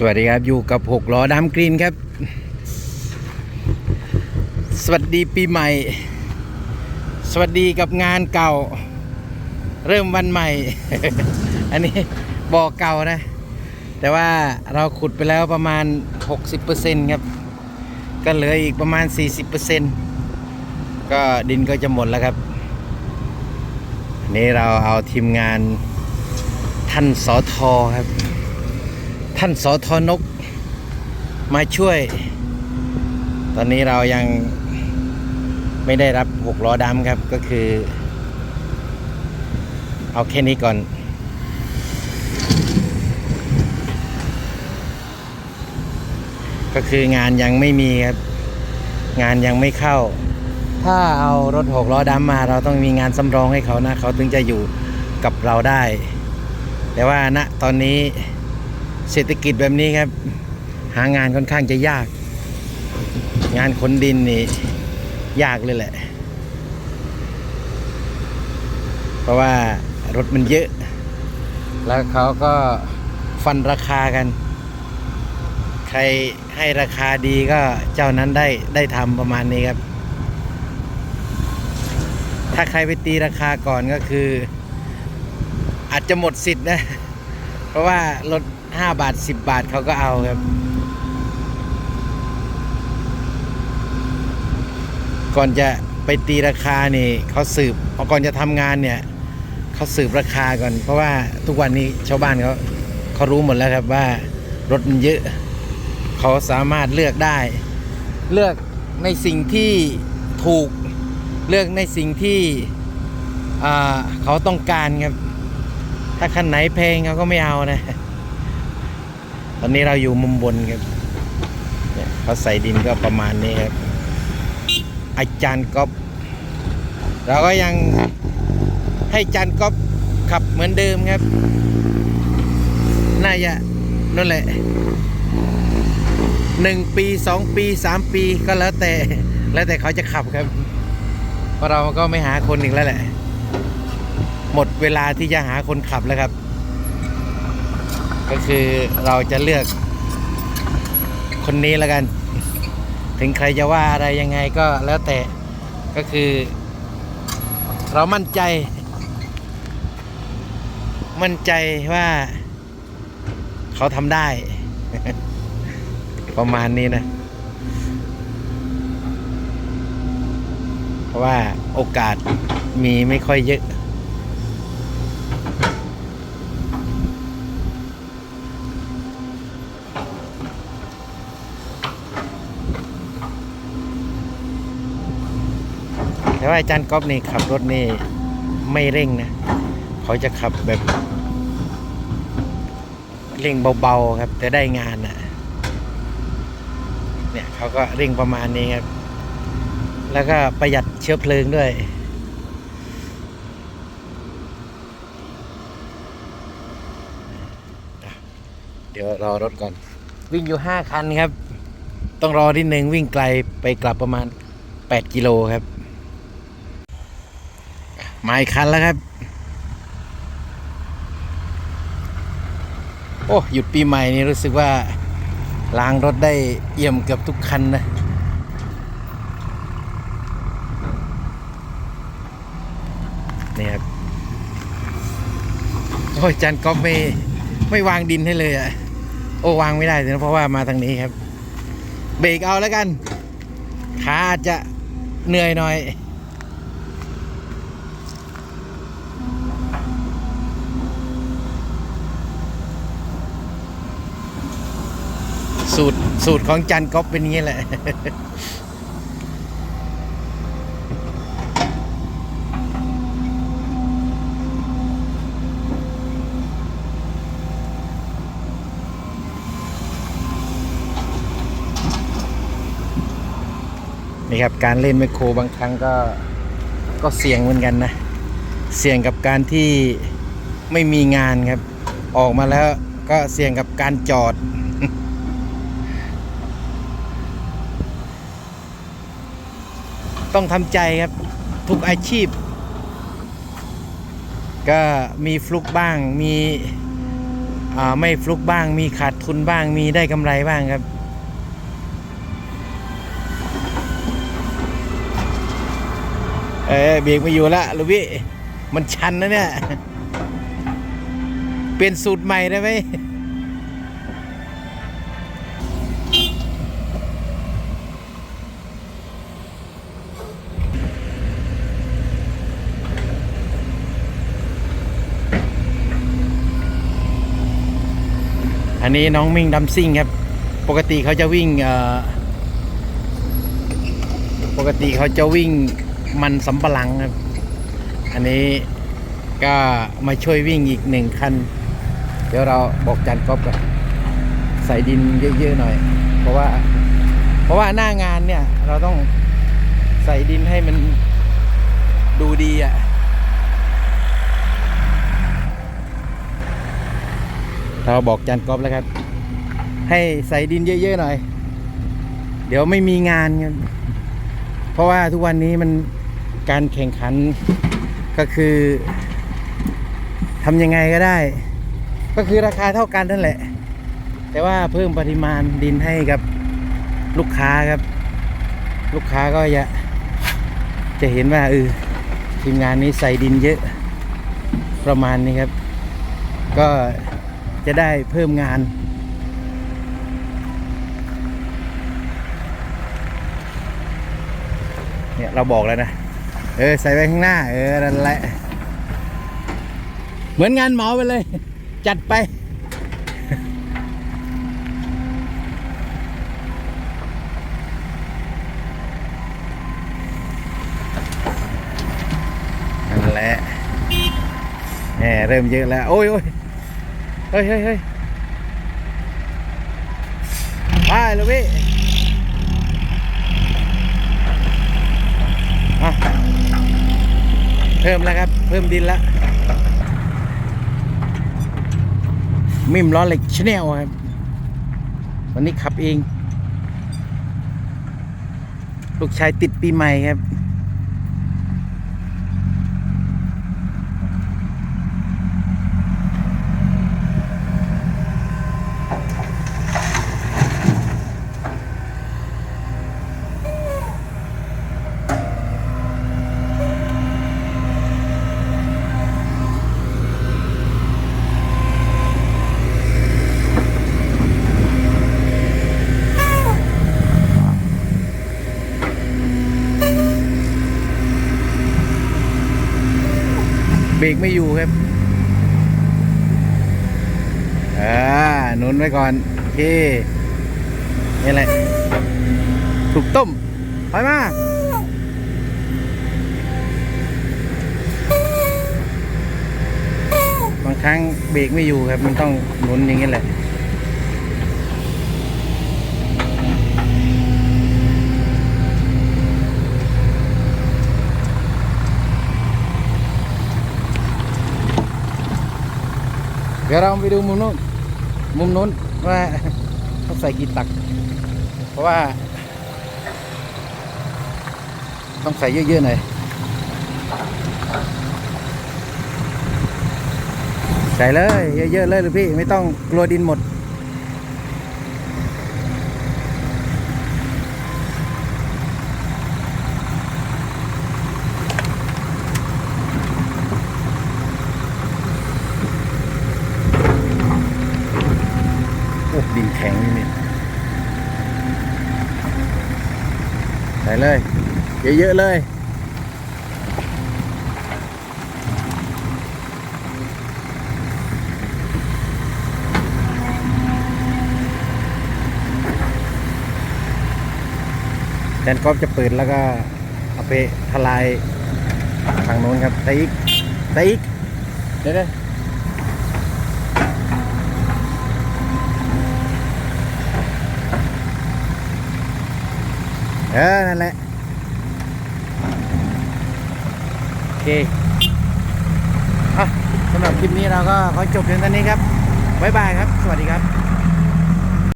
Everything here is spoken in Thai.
สวัสดีครับอยู่กับหกล้อดำกรีนครับ สวัสดีปีใหม่ สวัสดีกับงานเก่า เริ่มวันใหม่ อันนี้บ่อเก่านะ แต่ว่าเราขุดไปแล้วประมาณ 60%ครับ ก็เหลืออีกประมาณ 40%ก็ดินก็จะหมดแล้วครับอันนี้เราเอาทีมงานท่านสอทอครับ ท่านสอทอนกมาช่วย ตอนนี้เรายังไม่ได้รับหกล้อดำครับก็คือ เอาแค่นี้ก่อน ก็คืองานยังไม่มีครับ งานยังไม่เข้า ถ้าเอารถหกล้อดำมา เราต้องมีงานสำรองให้เขานะ เขาถึงจะอยู่กับเราได้ แต่ว่าณตอนนี้ เศรษฐกิจแบบนี้ครับ หางานค่อนข้างจะยาก งานขนดินนี่ยากเลยแหละ เพราะว่ารถมันเยอะ แล้วเขาก็ฟันราคากัน ใครให้ราคาดีก็เจ้านั้นได้ได้ทำประมาณนี้ครับ ถ้าใครไปตีราคาก่อนก็คือ อาจจะหมดสิทธิ์นะ ราะว่าลด5บาท 10 บาทเขาก็เอาครับ ก่อนจะไปตีราคานี่เขาสืบก่อนจะทำงานเนี่ยเขาสืบราคาก่อน เพราะว่าทุกวันนี้ชาวบ้านเขาเขารู้หมดแล้วครับว่ารถมันเยอะเขาสามารถเลือกได้ เลือกในสิ่งที่ถูกเลือกในสิ่งที่เขาต้องการครับ ถ้าคันไหนเพงเขาก็ไม่เอานะ ตอนนี้เราอยู่มุมบนครับเนี่ยเขาใส่ดินก็ประมาณนี้ครับ อาจารย์ก๊อฟเราก็ยังให้อาจารย์ก๊อฟขับเหมือนเดิมครับ น่าจะนั่นแหละหนึ่งปีสองปีสามปีก็แล้วแต่ แล้วแต่เขาจะขับครับ เพราะเราก็ไม่หาคนอีกแล้วแหละ หมดเวลาที่จะหาคนขับแล้วครับ ก็คือเราจะเลือก คนนี้แล้วกัน ถึงใครจะว่าอะไรยังไงก็แล้วแต่ก็คือ เรามั่นใจ มั่นใจว่า เขาทำได้ ประมาณนี้นะ เพราะว่าโอกาสมีไม่ค่อยเยอะ ว่าอาจารย์ก๊อฟนี่ขับรถนี่ไม่เร่งนะเขาจะขับแบบเร่งเบาๆครับ แต่ได้งานนะเนี่ยเขาก็เร่งประมาณนี้ครับ แล้วก็ประหยัดเชื้อเพลิงด้วย เดี๋ยวรอรถก่อน วิ่งอยู่ห้าคันครับ ต้องรอที่หนึ่งวิ่งไกลไปกลับประมาณ 8 กิโลครับ มาอีกคันแล้วครับ โอ้หยุดปีใหม่นี่รู้สึกว่าล้างรถได้เอี่ยมเกือบทุกคันนะ นี่ครับ โอ้ยจันก๊อฟไม่ไม่วางดินให้เลยอะ่ะ โอ้วางไม่ได้เลยนะเพราะว่ามาทางนี้ครับ เบรกเอาแล้วกัน ขาอาจจะเหนื่อยหน่อย สูตรสูตรของจันก๊อฟเป็นงนี้แหละ นี่ครับการเล่นไมโครบางครั้งก็ก็เสี่ยงเหมือนกันนะ เสี่ยงกับการที่ไม่มีงานครับ ออกมาแล้วก็เสี่ยงกับการจอด ต้องทำใจครับ ทุกอาชีพ ก็มีฟลุกบ้างมีอ่าไม่ฟลุกบ้าง มีขาดทุนบ้าง มีได้กำไรบ้างครับ เออเบรกไม่อยู่ละลูกพี่มันชันนะเนี่ย เปลี่ยนสูตรใหม่ได้ไหม อันนี้น้องมิ่งดัมซิ่งครับ ปกติเขาจะวิ่งปกติเขาจะวิ่งมันสำปะหลังครับ อันนี้ก็มาช่วยวิ่งอีกหนึ่งคัน เดี๋ยวเราบอกจันก๊อฟกันใส่ดินเยอะๆหน่อย เพราะว่า เพราะว่าหน้างานเนี่ย เราต้องใส่ดินให้มันดูดีอะ่ะ เราบอกจันก๊อฟแล้วครับ ให้ใส่ดินเยอะๆหน่อย เดี๋ยวไม่มีงานกันเพราะว่าทุกวันนี้มันการแข่งขันก็คือทำยังไงก็ได้ ก็คือราคาเท่ากันนั่นแหละ แต่ว่าเพิ่มปริมาณดินให้กับลูกค้าครับ ลูกค้าก็จะจะเห็นว่าเออทีมงานนี้ใส่ดินเยอะประมาณนี้ครับ ก็ จะได้เพิ่มงาน เนี่ยเราบอกแล้วนะ เออ ใส่ไว้ข้างหน้า เออ นั่นแหละ เหมือนงานหมาไปเลย จัดไปนั่นแหละแหมเริ่มเยอะแล้ว โอ้ยโอ้ย เฮ้ยเฮ้ยเฮ้ยไปเลยพี่อะเพิ่มแล้วครับ เพิ่มดินแล้ว มิมล้อเหล็กชแนลครับ วันนี้ขับเอง ลูกชายติดปีใหม่ครับ รกไม่อยู่ครับอ่าหนุนไว้ก่อนโอเคนี่แหละถูกต้มไปมาบางครั้งเบรกไม่อยู่ครับ มันต้องหนุนอย่างนี้แหละ เดี๋ยวเราไปดูมุมนู้น มุมนู้นว่าเขาใส่กี่ตัก เพราะว่า ต้องใส่เยอะๆหน่อยใส่เลย เยอะๆเลยลูกพี่ ไม่ต้องกลัวดินหมด โอ้ดินแข็งนี่นี่ใส่เลย เยอะๆเลยแทนก๊อฟจะเปิดแล้วก็เอาไปทลายทางโน้นครับใส่อีกใส่อีกเดี๋ยวๆเออนั่นแหละ โอ เคอะสำหรับคลิปนี้เราก็ขอจบเพียงเท่านี้ครับบ๊ายบายครับ สวัสดีครับ